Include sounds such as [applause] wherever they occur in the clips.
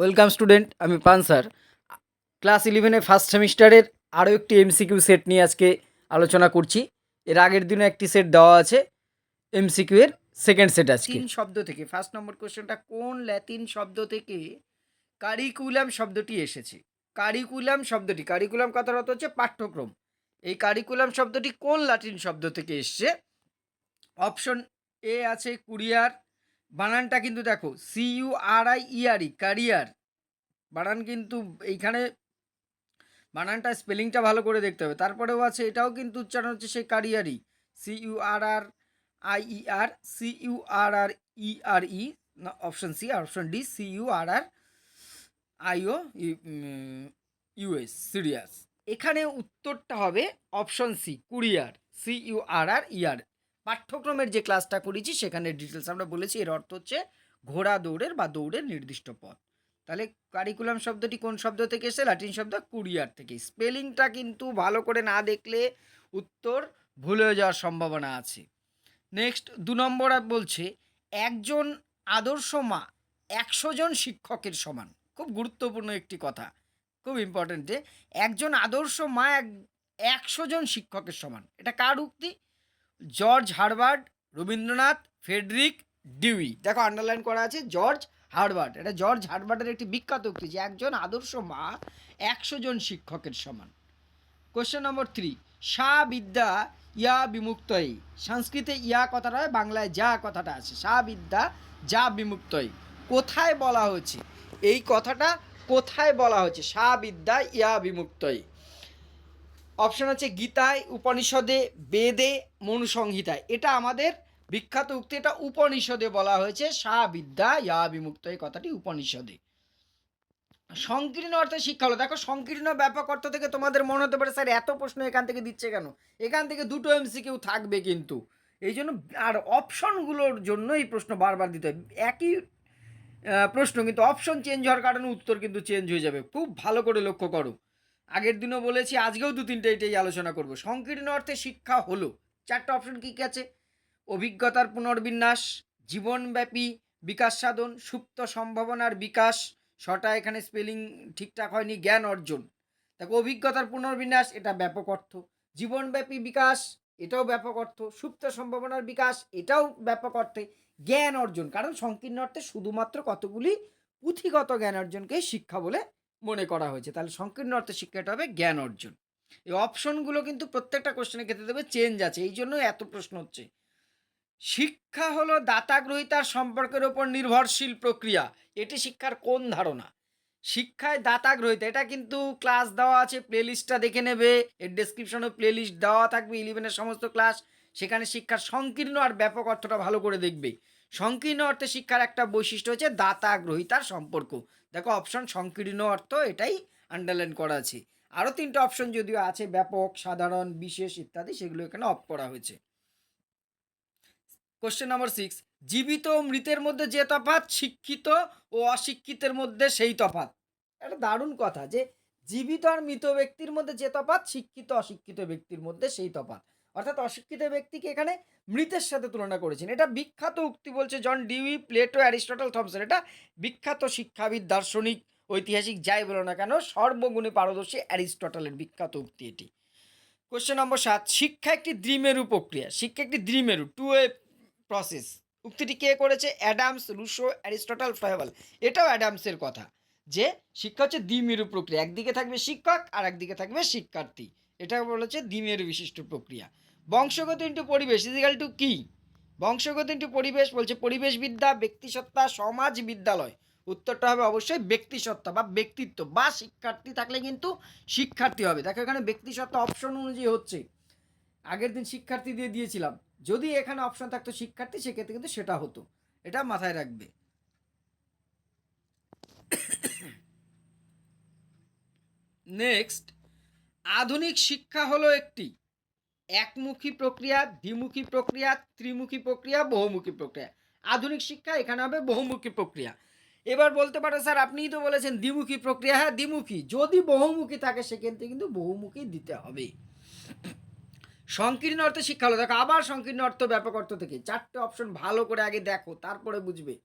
Welcome student, আমি পানসার। Class ইলেভেনে first সেমিস্টারের আরও একটি এমসিকিউ সেট নিয়ে আজকে আলোচনা করছি। এর আগের দিনও একটি সেট দেওয়া আছে, এমসিকিউ এর সেকেন্ড সেট আজকে। তিন শব্দ থেকে ফার্স্ট নম্বর কোশ্চেনটা কোন ল্যাতিন শব্দ থেকে কারিকুলাম শব্দটি এসেছে? কারিকুলাম শব্দটি কারিকুলাম কথার অর্থ হচ্ছে পাঠ্যক্রম। এই কারিকুলাম শব্দটি কোন ল্যাটিন শব্দ থেকে এসছে? অপশন এ আছে কুরিয়ার বানানটা কিন্তু দেখো C U R I E R E career বানান কিন্তু এইখানে বানানটা স্পেলিংটা ভালো করে দেখতে হবে। তারপরেও আছে, এটাও কিন্তু উচ্চারণ হচ্ছে সেই কারিয়ারই C U R R I E R C U R R E R E option C option D C U R R I O U S serious এখানে উত্তরটা হবে option C courier C U R R ইয়ার পাঠ্যক্রমের যে ক্লাসটা করেছি, সেখানে details আমরা বলেছি। এর অর্থ হচ্ছে ঘোড়া দৌড়ের বা দৌড়ের নির্দিষ্ট পথ। তাহলে কারিকুলাম শব্দটি কোন শব্দ থেকে এসে লাটিন শব্দ কুরিয়ার থেকে। স্পেলিংটা কিন্তু ভালো করে না দেখলে উত্তর ভুল যাওয়ার সম্ভাবনা আছে। নেক্সট দু নম্বর বলছে, একজন আদর্শ মা একশো জন শিক্ষকের সমান। খুব গুরুত্বপূর্ণ একটি কথা। খুব ইম্পর্টেন্ট যে, একজন আদর্শ মা এক, একশো জন শিক্ষকের সমান। এটা কার উক্তি? George Herbart Rabindranath Frederick Dewey. দেখো আন্ডারলাইন করা আছে, জর্জ হারবার্ড এটা জর্জ হারবার্ডের একটি বিখ্যাত উক্তি যে একজন আদর্শ মা একশো জন শিক্ষকের সমান। কোশ্চেন নম্বর থ্রি সা বিদ্যা ইয়া বিমুক্তই। সংস্কৃতে ইয়া কথাটা হয়, বাংলায় যা কথাটা আছে, সা বিদ্যা যা বিমুক্তই। কোথায় বলা হচ্ছে এই কথাটা কোথায় বলা হচ্ছে সা বিদ্যা ইয়া বিমুক্তই। অপশন হচ্ছে গীতায়, উপনিষদে, বেদে, মনুসংহিতায়। এটা আমাদের বিখ্যাত উক্তি, এটা উপনিষদে বলা হয়েছে, সা বিদ্যা ইয়া বিমুক্ত, এই কথাটি উপনিষদে। সংকীর্ণ অর্থে শিক্ষা হলো। দেখো, সংকীর্ণ ব্যাপক অর্থ থেকে তোমাদের মনে হতে পারে, স্যার, এত প্রশ্ন এখান থেকে দিচ্ছে কেন? এখান থেকে দুটো এমসি কেউ থাকবে কিন্তু। এই জন্য, আর অপশনগুলোর জন্য এই প্রশ্ন বারবার দিতে হয়। একই প্রশ্ন, কিন্তু অপশন চেঞ্জ হওয়ার কারণে উত্তর কিন্তু চেঞ্জ হয়ে যাবে। খুব ভালো করে লক্ষ্য করো। আগের দিনও বলেছি, আজকেও দু তিনটে এটাই আলোচনা করব। সংকীর্ণ অর্থে শিক্ষা হলো। চারটা অপশন কী কী আছে? অভিজ্ঞতার পুনর্বিন্যাস, জীবনব্যাপী বিকাশ সাধন, সুপ্ত সম্ভাবনার বিকাশ, ছটা এখানে স্পেলিং ঠিকঠাক হয়নি, জ্ঞান অর্জন। দেখো, অভিজ্ঞতার পুনর্বিন্যাস, এটা ব্যাপক অর্থ। জীবনব্যাপী বিকাশ, এটাও ব্যাপক অর্থ। সুপ্ত সম্ভাবনার বিকাশ, এটাও ব্যাপক অর্থে জ্ঞান অর্জন। কারণ সংকীর্ণ অর্থে শুধুমাত্র কতগুলি পুঁথিগত জ্ঞান অর্জনকেই শিক্ষা বলে মনে করা হয়েছে। তাহলে সংকীর্ণ অর্থে শিক্ষাটা হবে জ্ঞান অর্জন। এই অপশনগুলো কিন্তু প্রত্যেকটা কোশ্চেনের ক্ষেত্রে দেবে চেঞ্জ আছে, এই জন্য এত প্রশ্ন হচ্ছে। শিক্ষা হলো দাতা গ্রহিতার সম্পর্কের ওপর নির্ভরশীল প্রক্রিয়া, এটি শিক্ষার কোন ধারণা? শিক্ষায় দাতা গ্রহিতা এটা কিন্তু ক্লাস দেওয়া আছে, প্লেলিস্টটা দেখে নেবে, এর ডেসক্রিপশনে প্লেলিস্ট দেওয়া থাকবে ইলেভেনের সমস্ত ক্লাস, সেখানে শিক্ষার সংকীর্ণ আর ব্যাপক অর্থটা ভালো করে দেখবে। সংকীর্ণ অর্থে শিক্ষার একটা বৈশিষ্ট্য হচ্ছে দাতা গ্রহিতার সম্পর্ক। দেখো অপশন সংকীর্ণ অর্থ এটাই আন্ডারলাইন করা আছে। আরও তিনটে অপশন যদিও আছে, ব্যাপক, সাধারণ, বিশেষ ইত্যাদি, সেগুলো এখানে অফ করা হয়েছে। কোশ্চেন নম্বর সিক্স জীবিত ও মৃতের মধ্যে যে তফাৎ, শিক্ষিত ও অশিক্ষিতের মধ্যে সেই তফাৎ। একটা দারুণ কথা যে, জীবিত আর মৃত ব্যক্তির মধ্যে যে তফাৎ, শিক্ষিত, অশিক্ষিত ব্যক্তির মধ্যে সেই তফাৎ। অর্থাৎ অশিক্ষিত ব্যক্তিকে এখানে মৃতের সাথে তুলনা করেছেন। এটা বিখ্যাত উক্তি বলছে John Dewey, Plato, Aristotle, Thomson. এটা বিখ্যাত শিক্ষাবিদ, দার্শনিক, ঐতিহাসিক, যাই বলো না কেন, সর্বগুণে পারদর্শী অ্যারিস্টটলের বিখ্যাত উক্তি এটি। কোশ্চেন নম্বর সাত, শিক্ষা একটি দ্রিমেরু প্রক্রিয়া। শিক্ষা একটি দ্রিমেরু টু এ প্রসেস উক্তিটি কে করেছে? অ্যাডামস, রুশো, অ্যারিস্টটল ফ্রাইবাল এটাও অ্যাডামসের কথা যে শিক্ষা হচ্ছে দ্বিমেরু প্রক্রিয়া। একদিকে থাকবে শিক্ষক আর একদিকে থাকবে শিক্ষার্থী। এটা বলেছে দ্বিমেরু বিশিষ্ট প্রক্রিয়া। বংশগত ইন্টু পরিবেশ ইজিক্যাল টু কি? বংশগত ইন্টু পরিবেশ বলছে পরিবেশবিদ্যা, ব্যক্তিসত্তা সমাজ বিদ্যালয় উত্তরটা হবে অবশ্যই ব্যক্তিসত্তা বা ব্যক্তিত্ব বা শিক্ষার্থী থাকলে কিন্তু শিক্ষার্থী হবে। দেখো এখানে ব্যক্তিসত্তা অপশন অনুযায়ী হচ্ছে। আগের দিন শিক্ষার্থী দিয়ে দিয়েছিলাম। যদি এখানে অপশন থাকতো শিক্ষার্থী, সেক্ষেত্রে কিন্তু সেটা হতো। এটা মাথায় রাখবে। [coughs] নেক্সট আধুনিক শিক্ষা হলো একটি। একমুখী প্রক্রিয়া, দ্বিমুখী প্রক্রিয়া, ত্রিমুখী প্রক্রিয়া, বহুমুখী প্রক্রিয়া। আধুনিক শিক্ষা, এখানে হবে বহুমুখী প্রক্রিয়া। এবার বলতে পারো, স্যার, আপনিই তো বলেছেন দ্বিমুখী প্রক্রিয়া হ্যাঁ দ্বিমুখী। যদি বহুমুখী থাকে, সেক্ষেত্রে কিন্তু বহুমুখী দিতে হবে। সংকীর্ণ অর্থে শিক্ষা হলো। দেখো, আবার সংকীর্ণ অর্থ, ব্যাপক অর্থ থেকে। চারটে অপশন ভালো করে আগে দেখো, তারপরে বুঝবে।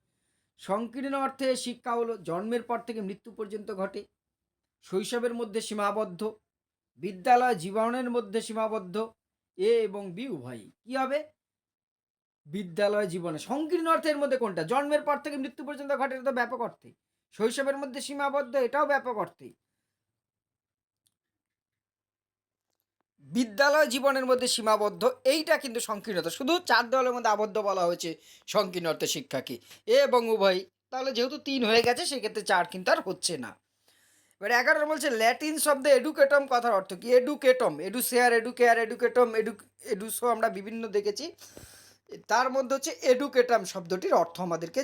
সংকীর্ণ অর্থে শিক্ষা হলো, জন্মের পর থেকে মৃত্যু পর্যন্ত ঘটে। শৈশবের মধ্যে সীমাবদ্ধ। বিদ্যালয় জীবনের মধ্যে সীমাবদ্ধ। এ এবং বি উভয়ই। কি হবে? বিদ্যালয় জীবনে। সংকীর্ণ অর্থের মধ্যে কোনটা? জন্মের পর থেকে মৃত্যু পর্যন্ত ঘটে, এটা তো ব্যাপক অর্থে শৈশবের মধ্যে সীমাবদ্ধ, এটাও ব্যাপক অর্থে বিদ্যালয় জীবনের মধ্যে সীমাবদ্ধ, এইটা কিন্তু সংকীর্ণতা। শুধু চার দেওয়ালের মধ্যে আবদ্ধ বলা হয়েছে সংকীর্ণ অর্থে শিক্ষাকে। এ এবং উভয় তাহলে যেহেতু তিন হয়ে গেছে, সেক্ষেত্রে চার কিন্তু আর হচ্ছে না। এবার এগারো বলছে ল্যাটিন শব্দে এডুকেটম কথার অর্থ কি? এডুকেটম এডুসেয়ার এডুকেয়ার এডুকেটম এডু এডুসো আমরা বিভিন্ন দেখেছি। তার মধ্যে হচ্ছে এডুকেটাম শব্দটির অর্থ আমাদেরকে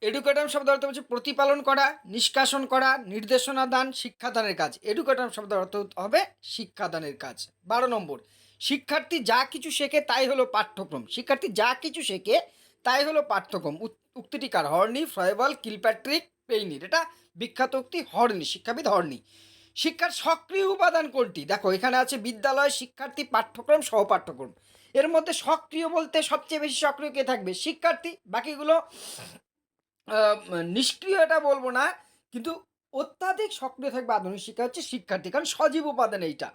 এডুকেটাম শব্দ অর্থ হচ্ছে প্রতিপালন করা, নিষ্কাশন করা, নির্দেশনা দান, শিক্ষাদানের কাজ। এডুকেটাম শব্দ অর্থ হবে শিক্ষাদানের কাজ। বারো নম্বর, শিক্ষার্থী যা কিছু শেখে তাই হলো পাঠ্যক্রম। শিক্ষার্থী যা কিছু শেখে তাই হলো পাঠ্যক্রম। উক- উক্তিটি কার? হর্নি, ফ্রয়েবল, কিলপ্যাট্রিক পেইনির এটা বিখ্যাত উক্তি হর্নি, শিক্ষাবিদ হর্নি। শিক্ষার সক্রিয় উপাদান কোনটি? দেখো, এখানে আছে বিদ্যালয়, শিক্ষার্থী, পাঠ্যক্রম সহ পাঠ্যক্রম এর মধ্যে সক্রিয় বলতে সবচেয়ে বেশি সক্রিয় কে থাকবে? শিক্ষার্থী। বাকিগুলো নিষ্ক্রিয় এটা বলব না, কিন্তু অত্যাধিক সক্রিয় থাকবে আধুনিক শিক্ষা হচ্ছে শিক্ষার্থী, কারণ সজীব উপাদান এইটা।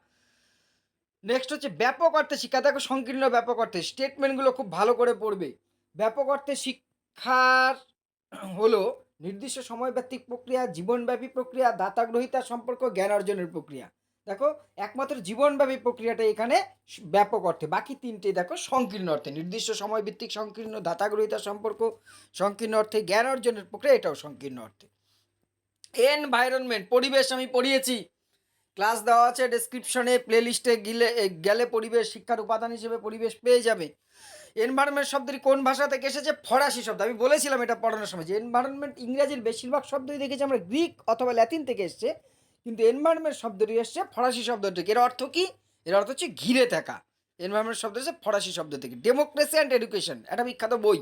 নেক্সট হচ্ছে ব্যাপক অর্থে শিক্ষা। দেখো, সংকীর্ণ ব্যাপক অর্থে। স্টেটমেন্টগুলো খুব ভালো করে পড়বে। ব্যাপক অর্থে শিক্ষার হলো নির্দিষ্ট সময়ব্যাপ্তিক প্রক্রিয়া, জীবনব্যাপী প্রক্রিয়া, দাতাগ্রহিতা সম্পর্ক, জ্ঞান অর্জনের প্রক্রিয়া। দেখো, একমাত্র জীবনব্যাপী প্রক্রিয়াটা এখানে ব্যাপক অর্থে। বাকি তিনটে দেখো সংকীর্ণ অর্থে। নির্দিষ্ট সময়ভিত্তিক সংকীর্ণ, দাতাগ্রহিতা সম্পর্ক, সংকীর্ণ অর্থে জ্ঞান অর্জনের প্রক্রিয়া, এটাও সংকীর্ণ অর্থে। এনভায়রনমেন্ট পরিবেশ আমি পড়িয়েছি। ক্লাস দেওয়া আছে ডেসক্রিপশনে প্লেলিস্টে গিলে গেলে পরিবেশ, শিক্ষার উপাদান হিসেবে পরিবেশ পেয়ে যাবে। এনভায়রনমেন্ট শব্দটি কোন ভাষা থেকে এসেছে? ফরাসি শব্দ। আমি বলেছিলাম এটা পড়ানোর সময় যে এনভায়রনমেন্ট ইংরেজির বেশিরভাগ শব্দই দেখেছি আমরা গ্রিক অথবা ল্যাতিন থেকে এসছে, কিন্তু এনভায়রনমেন্ট শব্দটি এসছে ফরাসি শব্দ থেকে। এর অর্থ কী? এর অর্থ হচ্ছে ঘিরে থাকা। এনভায়রনমেন্ট শব্দ এসেছে ফরাসি শব্দ থেকে। ডেমোক্রেসি অ্যান্ড এডুকেশন একটা বিখ্যাত বই।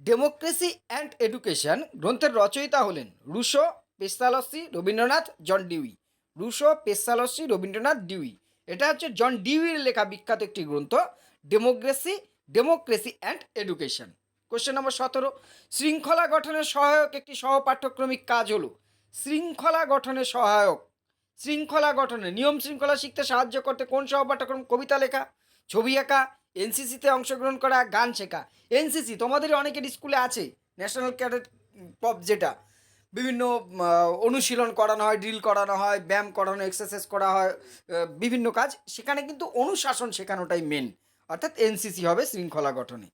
ডেমোক্রেসি অ্যান্ড এডুকেশন গ্রন্থের রচয়িতা হলেন Rousseau Pestalozzi Rabindranath John Dewey. Rousseau Pestalozzi Rabindranath Dewey. এটা হচ্ছে জন ডিউইর লেখা বিখ্যাত একটি গ্রন্থ। Democracy democracy and education question number সতেরো। শৃঙ্খলা গঠনের সহায়ক একটি সহপাঠ্যক্রমিক কাজ হলো শৃঙ্খলা গঠনে সহায়ক। শৃঙ্খলা গঠনে নিয়ম শৃঙ্খলা শিখতে সাহায্য করতে কোন সহপাঠ্যক্রম কবিতা লেখা, ছবি আঁকা এনসিসিতে অংশগ্রহণ করা, গান শেখা। এনসিসি তোমাদের অনেকের স্কুলে আছে ন্যাশনাল ক্যাডেট পপ যেটা। বিভিন্ন অনুশীলন করানো হয় ড্রিল করানো হয়, ব্যায়াম করানো এক্সারসাইজ করা হয় বিভিন্ন কাজ। সেখানে কিন্তু অনুশাসন শেখানোটাই মেন অর্থাৎ এনসিসি হবে শৃঙ্খলা গঠনে।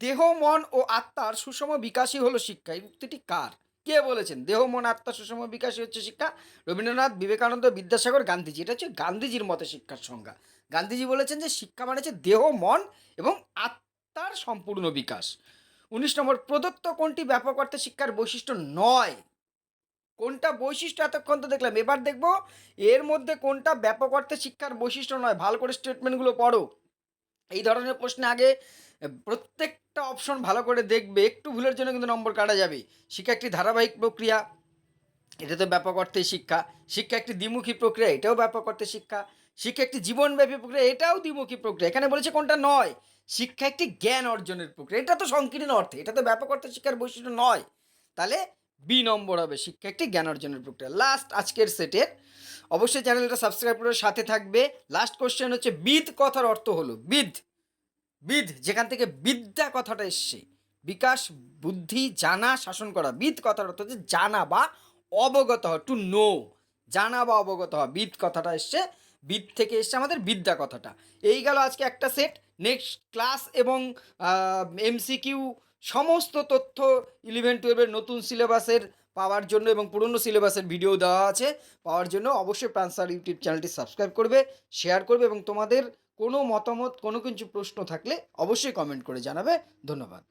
দেহ, মন ও আত্মার সুষম বিকাশই হলো শিক্ষা। এই উক্তিটি কার? কে বলেছেন? দেহ, মন আত্মার সুষম বিকাশই হচ্ছে শিক্ষা? রবীন্দ্রনাথ, বিবেকানন্দ, বিদ্যাসাগর, গান্ধীজি। এটা হচ্ছে গান্ধীজির মতে শিক্ষার সংজ্ঞা। গান্ধীজি বলেছেন যে শিক্ষা মানে হচ্ছে দেহ, মন এবং আত্মার সম্পূর্ণ বিকাশ। উনিশ নম্বর, প্রদত্ত কোনটি ব্যাপক অর্থে শিক্ষার বৈশিষ্ট্য নয়? কোনটা বৈশিষ্ট্য? এতক্ষণ তো দেখলাম। এবার দেখব, এর মধ্যে কোনটা ব্যাপক অর্থে শিক্ষার বৈশিষ্ট্য নয়? ভালো করে স্টেটমেন্টগুলো পড়ো। এই ধরনের প্রশ্নে আগে প্রত্যেকটা অপশন ভালো করে দেখবে, একটু ভুলের জন্য কিন্তু নম্বর কাটা যাবে। শিক্ষা একটি ধারাবাহিক প্রক্রিয়া, এটা তো ব্যাপক অর্থে শিক্ষা। শিক্ষা একটি দ্বিমুখী প্রক্রিয়া, এটাও ব্যাপক অর্থে শিক্ষা। শিক্ষা একটি জীবনব্যাপী প্রক্রিয়া, এটাও দ্বিমুখী প্রক্রিয়া। এখানে বলেছে কোনটা নয়? শিক্ষা একটি জ্ঞান অর্জনের প্রক্রিয়া। এটা তো সংকীর্ণ অর্থে, এটা তো ব্যাপক অর্থে শিক্ষার বৈশিষ্ট্য নয়। তাহলে বি নম্বর হবে শিক্ষা একটি জ্ঞান অর্জনের প্রক্রিয়া। লাস্ট আজকের সেটের অবশ্যই চ্যানেলটা সাবস্ক্রাইব করে সাথে থাকবে। লাস্ট কোশ্চেন হচ্ছে বিদ কথার অর্থ হলো বিদ বিদ যেখান থেকে বিদ্যা কথাটা এসছে, বিকাশ, বুদ্ধি, জানা, শাসন করা বিদ কথার অর্থ হচ্ছে জানা বা অবগত হওয়া টু নো জানা বা অবগত হওয়া বিদ কথাটা এসছে বিদ থেকে এসছে আমাদের বিদ্যা কথাটা। এই গেল আজকে একটা সেট নেক্সট ক্লাস এবং এমসিকিউ সমস্ত তথ্য ইলেভেন টুয়েলভের নতুন সিলেবাসের পাওয়ার জন্য এবং পুরনো সিলেবাসের ভিডিও দেওয়া আছে। পাওয়ার জন্য অবশ্যই প্রান্সার ইউটিউব চ্যানেলটি সাবস্ক্রাইব করবে শেয়ার করবে এবং তোমাদের কোনো মতামত, কোনো কিছু প্রশ্ন থাকলে অবশ্যই কমেন্ট করে জানাবে। ধন্যবাদ।